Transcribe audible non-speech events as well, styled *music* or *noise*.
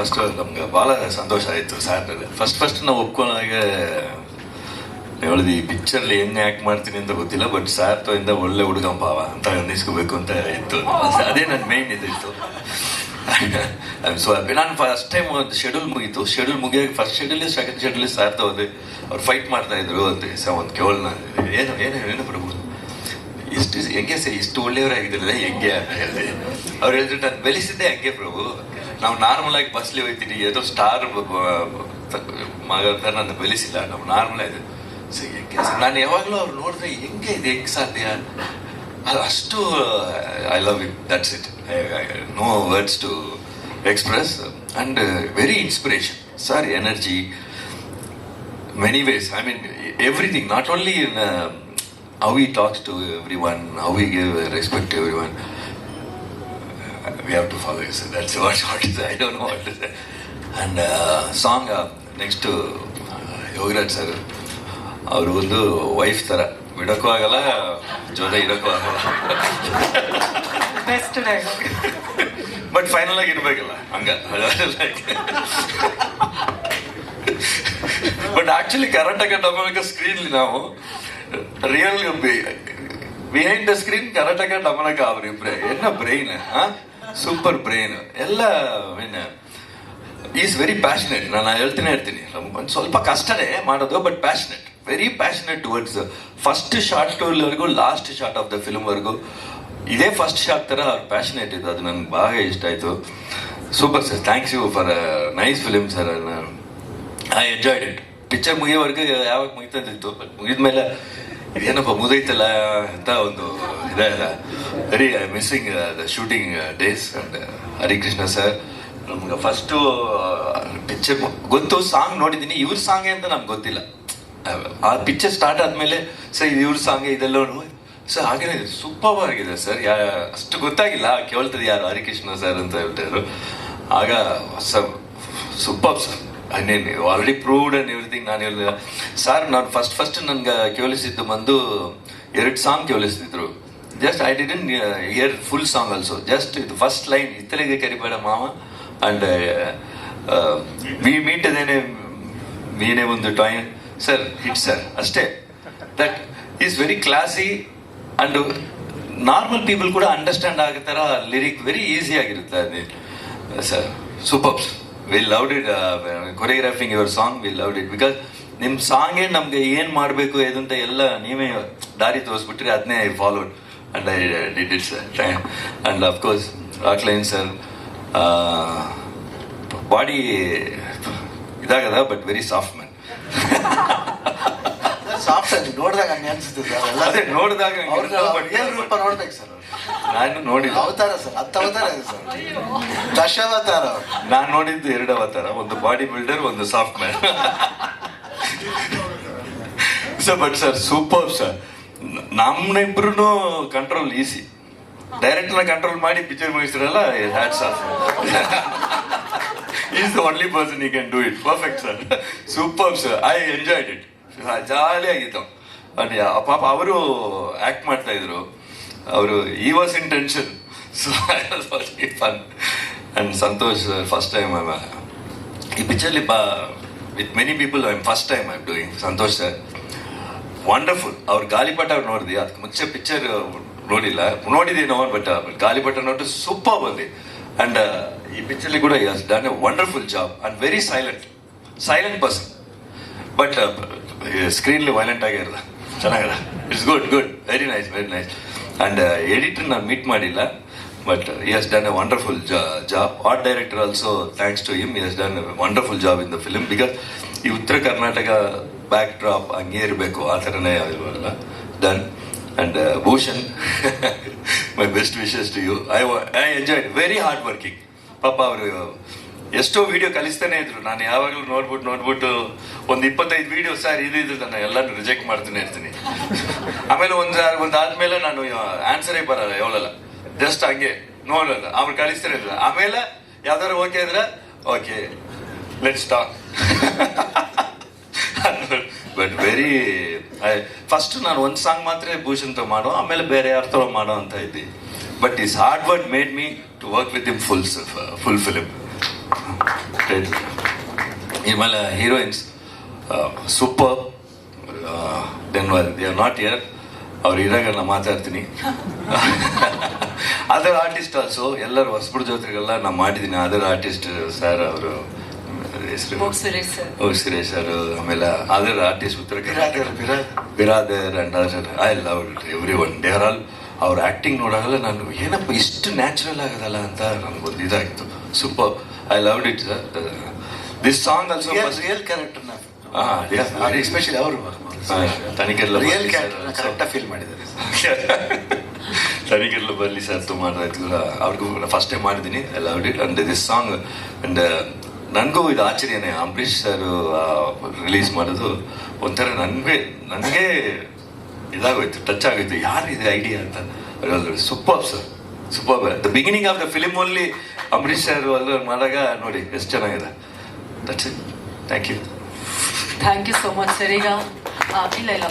First ನಮ್ಗೆ ಭಾಳ ಸಂತೋಷ ಆಯಿತು ಸರ್ ಫಸ್ಟ್ ಫಸ್ಟ್ ನಾವು ಒಪ್ಕೊಂಡಾಗ ಹೇಳಿದ್ವಿ ಈ ಪಿಕ್ಚರ್ಲಿ ಹೆಂಗೆ ಆ್ಯಕ್ಟ್ ಮಾಡ್ತೀನಿ ಅಂತ ಗೊತ್ತಿಲ್ಲ ಬಟ್ ಸಾರ್ ಇಂದ ಒಳ್ಳೆ ಹುಡುಗ ಭಾವ ಅಂತ ಅನ್ನಿಸ್ಕೋಬೇಕು ಅಂತ ಇತ್ತು. ಅದೇ ನನ್ನ ಮೇನ್ ಇದಿತ್ತು ಸೊ ನಾನು ಫಸ್ಟ್ ಟೈಮ್ ಒಂದು ಶೆಡ್ಯೂಲ್ ಮುಗೀತು. Schedule ಮುಗಿಯೋಕೆ first schedule second schedule sir ಹೋದೆ ಅವ್ರು ಫೈಟ್ ಮಾಡ್ತಾ ಇದ್ರು ಅಂತ ಸರ್ ಒಂದು ಕೇವಲ ಏನು ಏನು ಏನು ಪ್ರಭು? ಇಷ್ಟು ಹೆಂಗೆ ಸರ್ ಇಷ್ಟು ಒಳ್ಳೆಯವರಾಗಿದ್ದಿಲ್ಲ ಹೆಂಗೆ ಅಂತ ಹೇಳಿದೆ ಅವ್ರು ಹೇಳಿದ್ರು, ನಾನು ಬೆಳೆಸಿದ್ದೆ ಹಂಗೆ ಪ್ರಭು. ನಾವು ನಾರ್ಮಲ್ ಆಗಿ ಬಸ್ಲಿ ಹೋಗ್ತೀನಿ. ಏನೋ ಸ್ಟಾರ್ ಮಗ ನನ್ನ ನಾನು ಬೆಳೆಸಿಲ್ಲ ನಾವು ನಾರ್ಮಲ್ ಆಯ್ತು ಸೊ ನಾನು ಯಾವಾಗಲೂ ಅವ್ರು ನೋಡಿದ್ರೆ ಹೆಂಗೆ ಇದು ಹೆಂಗೆ ಸಾಧ್ಯ? ಅಷ್ಟು I love it that's it no words to express and very inspiration sir energy many ways. I mean everything not only in how how talks to to one how he give respect to everyone. Uh, we have to follow you. So that's what, what is, I don't know what to say. And uh, song uh, next Yogaraj sir ಅವರು ಒಂದು wife ಥರ ಬಿಡೋಕ್ಕೂ ಆಗಲ್ಲ ಜೊತೆ ಇಡೋಕ್ಕೂ ಆಗಲ್ಲ. Best but final ಆಗಿ ಇರಬೇಕಲ್ಲ. ಹಂಗ. But actually Karnataka Damanaka screen ನಾವು real behind the screen Karnataka Damanaka ಅವ್ರಿಬ್ರೆ. ಎನ್ನ ಬ್ರೈನ್ ಸೂಪರ್ ಬ್ರೈನ್ ಎಲ್ಲ ಮೀನ್ ಈಸ್ ವೆರಿ ಪ್ಯಾಷನೆಟ್ ನಾನು ಹೇಳ್ತೀನಿ ಇರ್ತೀನಿ ಒಂದು ಸ್ವಲ್ಪ ಕಷ್ಟನೇ ಮಾಡೋದು but passionate very passionate towards first shot ವರೆಗೂ ಲಾಸ್ಟ್ ಶಾರ್ಟ್ ಆಫ್ ದ ಫಿಲ್ಮ್ವರೆಗೂ ಇದೇ ಫಸ್ಟ್ ಶಾರ್ಟ್ ಥರ ಅವ್ರು ಪ್ಯಾಷನೆಟ್ ಇದೆ ಅದು ನನಗೆ ಭಾಳ ಇಷ್ಟ ಆಯಿತು. Super sir thanks you for nice film sir I enjoyed it picture ಮುಗಿಯೋವರೆಗೂ ಯಾವಾಗ ಮುಗಿತಂದಿತ್ತು ಬಟ್ ಮುಗಿದ್ಮೇಲೆ ಏನಪ್ಪ ಮುದೈತಲ್ಲ ಅಂತ ಒಂದು ಇದೆ. Very missing the shooting days and Harikrishna sir ನಮ್ಗೆ ಫಸ್ಟು ಪಿಕ್ಚರ್ ಗೊತ್ತು ಸಾಂಗ್ ನೋಡಿದ್ದೀನಿ. ಇವ್ರ ಸಾಂಗೇ ಅಂತ ನಮ್ಗೆ ಗೊತ್ತಿಲ್ಲ. ಆ ಪಿಕ್ಚರ್ ಸ್ಟಾರ್ಟ್ ಆದಮೇಲೆ ಸರ್ ಇದು ಇವ್ರ ಸಾಂಗ್, ಇದೆಲ್ಲ ಸರ್ ಹಾಗೇನೆ ಸೂಪರ್ ಆಗಿದೆ ಸರ್ ಯಾ, ಅಷ್ಟು ಗೊತ್ತಾಗಿಲ್ಲ. ಕೇಳ್ತದೆ ಯಾರು? ಹರಿಕೃಷ್ಣ ಸರ್ ಅಂತ ಹೇಳ್ತಿದ್ರು. ಆಗ ಸರ್ ಸೂಪರ್ ಸರ್ ನೀನು ಆಲ್ರೆಡಿ ಪ್ರೂವ್ಡ್ ಅಂಡ್ ಎವ್ರಿಥಿಂಗ್ ನಾನು ಹೇಳಿದ ಸರ್ ನಾನು ಫಸ್ಟ್ ಫಸ್ಟ್ ನನ್ಗೆ ಕೇಳಿಸಿದ್ದು ಬಂದು ಎರಡು song ಕೇಳಿಸ್ತಿದ್ರು just I didn't hear full song also just ಇದು ಫಸ್ಟ್ ಲೈನ್ ಇತ್ತಲಿಗೆ ಕರಿಬೇಡ ಮಾವ. ಅಂಡ್ ವಿ ಮೀಟ್ ಅದೇನೆ ನೀನೇ ಒಂದು ಟಾಯ್ ಸರ್ ಹಿಟ್ ಸರ್ ಅಷ್ಟೇ. That is very classy and normal people ಕೂಡ ಅಂಡರ್ಸ್ಟ್ಯಾಂಡ್ ಆಗೋ ಥರ ಲಿರಿಕ್ ವೆರಿ ಈಸಿ ಆಗಿರುತ್ತೆ. ಅದೇ sir super we loved it choreographing your song we loved it because ನಿಮ್ಮ ಸಾಂಗೇ ನಮಗೆ ಏನು ಮಾಡಬೇಕು ಅಂತ ಎಲ್ಲ ನೀವೇ ದಾರಿ ತೋರಿಸ್ಬಿಟ್ರಿ ಅದನ್ನೇ I followed and I did it sir and of course Rockline sir body ಇದಾಗದ but very soft man soft ಆಗಿ ನೋಡಿದಾಗ ಹಂಗೆ ಅನ್ಸುತ್ತೆ ಸರ್ ಎಲ್ಲ ನೋಡಿದಾಗ ರೂಪ ನೋಡ್ಬೇಕು ಸರ್ ನಾನು ನೋಡಿದ ಅವತಾರ ಸರ್ ಹತ್ತು ಅವತಾರ ಇದೆ ಸರ್. ದಶಾವತಾರ ನಾನು ನೋಡಿದ್ದು ಎರಡು ಅವತಾರ ಒಂದು ಬಾಡಿ ಬಿಲ್ಡರ್ ಒಂದು soft man. Sir but sir super sir ನಮ್ಮನಿಬ್ರು control easy ಡೈರೆಕ್ಟರ್ನ ಕಂಟ್ರೋಲ್ ಮಾಡಿ picture ಮುಗಿಸ್ತಿರಲ್ಲ hats off is the only person you can do it perfect sir super sir I enjoyed it jolly ಆಗಿತ್ತು. ಪಾಪ ಅವರು act ಮಾಡ್ತಾ ಇದ್ರು. ಅವರು *laughs* he was in tension fun and Santosh first time ಈ ಪಿಕ್ಚರ್ಲಿ ಪಾ with many people I first time I doing Santosh sir wonderful ಅವ್ರು ಗಾಲಿಪಟ ನೋಡಿದ್ವಿ ಅದಕ್ಕೆ ಮುಂಚೆ ಪಿಕ್ಚರ್ ನೋಡಿಲ್ಲ. ನೋಡಿದ್ದೀನೋ ಬಟ್ ಗಾಲಿಪಟ ನೋಟು ಸೂಪರ್ ಬಂದಿ ಅಂಡ್ ಈ ಪಿಕ್ಚರ್ಲಿ ಕೂಡ done a wonderful job and very silent silent person but ಸ್ಕ್ರೀನ್ಲಿ violent ಆಗಿರಲ್ಲ ಚೆನ್ನಾಗಿಲ್ಲ it's good good very nice very nice and editor ನಾನು ಮೀಟ್ ಮಾಡಿಲ್ಲ but he has done a wonderful job art director also thanks to him he has done a wonderful job in the film because ಈ ಉತ್ತರ Karnataka back drop ಹಂಗೆ ಇರಬೇಕು, ಆ ಥರನೇ ಇರುವಲ್ಲ. Done and Bhushan my best wishes to you I I enjoy very hard working ಪಾಪ ಅವರು ಎಷ್ಟೋ video ಕಲಿಸ್ತಾನೆ ಇದ್ರು. ನಾನು ಯಾವಾಗಲೂ ನೋಡ್ಬಿಟ್ಟು ನೋಡ್ಬಿಟ್ಟು ಒಂದು ಇಪ್ಪತ್ತೈದು ವಿಡಿಯೋ ಸರ್ ಇದು ಇದು ನಾನು ಎಲ್ಲಾನು ರಿಜೆಕ್ಟ್ ಮಾಡ್ತಾನೆ ಇರ್ತೀನಿ ಆಮೇಲೆ ಒಂದು ಒಂದಾದ್ಮೇಲೆ ನಾನು ಆನ್ಸರೇ ಬರಲ್ಲ ಯಾವಲ್ಲ ಜಸ್ಟ್ ಹಂಗೆ ನೋಡಲ್ಲ ಅವ್ರು ಕಲಿಸ್ತಾನೆ ಇದ್ರು. ಆಮೇಲೆ ಯಾವ್ದಾರು ಓಕೆ ಅಂದ್ರೆ okay let's talk but very first ನಾನು ಒಂದು ಸಾಂಗ್ ಮಾತ್ರ ಭೂಷಣ್ ತೊ ಮಾಡೋ, ಆಮೇಲೆ ಬೇರೆ ಯಾರ ಮಾಡೋ ಅಂತ ಇದ್ದಿ. But is hard word made me to work with him full full film ಆಮೇಲೆ heroines super then they are not here ಅವ್ರು ಇರಾಗ ನಾನು ಮಾತಾಡ್ತೀನಿ. ಅದರ್ ಆರ್ಟಿಸ್ಟ್ ಆಲ್ಸೋ ಎಲ್ಲರೂ ಹೊಸಬುಡ ಜೊತೆಗೆಲ್ಲ ನಾನು ಮಾಡಿದ್ದೀನಿ. ಅದರ್ ಆರ್ಟಿಸ್ಟ್ ಸರ್ ಅವರು ಹೆಸರು Suresh sir. Oh Suresh sir ಆಮೇಲೆ ಅದರ್ ಆರ್ಟಿಸ್ಟ್ ಉತ್ತರ Biradar, Biradar. Biradar and other I love every one they are all ಅವ್ರ ಆ್ಯಕ್ಟಿಂಗ್ ನೋಡಾಗಲ್ಲ ನಾನು ಏನಪ್ಪ ಇಷ್ಟು ನ್ಯಾಚುರಲ್ ಆಗೋದಲ್ಲ ಅಂತ ನನಗೊಂದು ಇದಾಗಿತ್ತು super I love it sir this song also real character especially ಅವರು ತನಿಖೆಲ್ಲ ರಿಯಲ್ ಕ್ಯಾರೆಕ್ಟರ್ ಕರೆಕ್ಟಾಗಿ ಫೀಲ್ ಮಾಡಿದ್ದಾರೆ. *laughs* ತನಿಖೆಲ್ಲ ಬರಲಿ ಸರ್ ತುಂಬ ಅವ್ರಿಗೂ ಫಸ್ಟ್ ಟೈಮ್ ಮಾಡಿದ್ದೀನಿ. I love it and this song and ನನಗೂ ಇದು ಆಶ್ಚರ್ಯನೇ. ಅಂಬರೀಷ್ ಸರ್ ರಿಲೀಸ್ ಮಾಡೋದು ಒಂಥರ ನನಗೆ ನನಗೆ ಇದಾಗೋಯ್ತು ಟಚ್ ಆಗೋಯ್ತು. ಯಾರು ಇದೆ ಐಡಿಯಾ ಅಂತ super sir super the beginning of the film only Ambareesh ಅವರು ಅಲ್ಲ ಮಾಡಾಗ ನೋಡಿ, ಎಷ್ಟು ಚೆನ್ನಾಗಿದೆ. That's thank you thank you so much sir. ಈಗ ಇಲ್ಲ ಇಲ್ಲ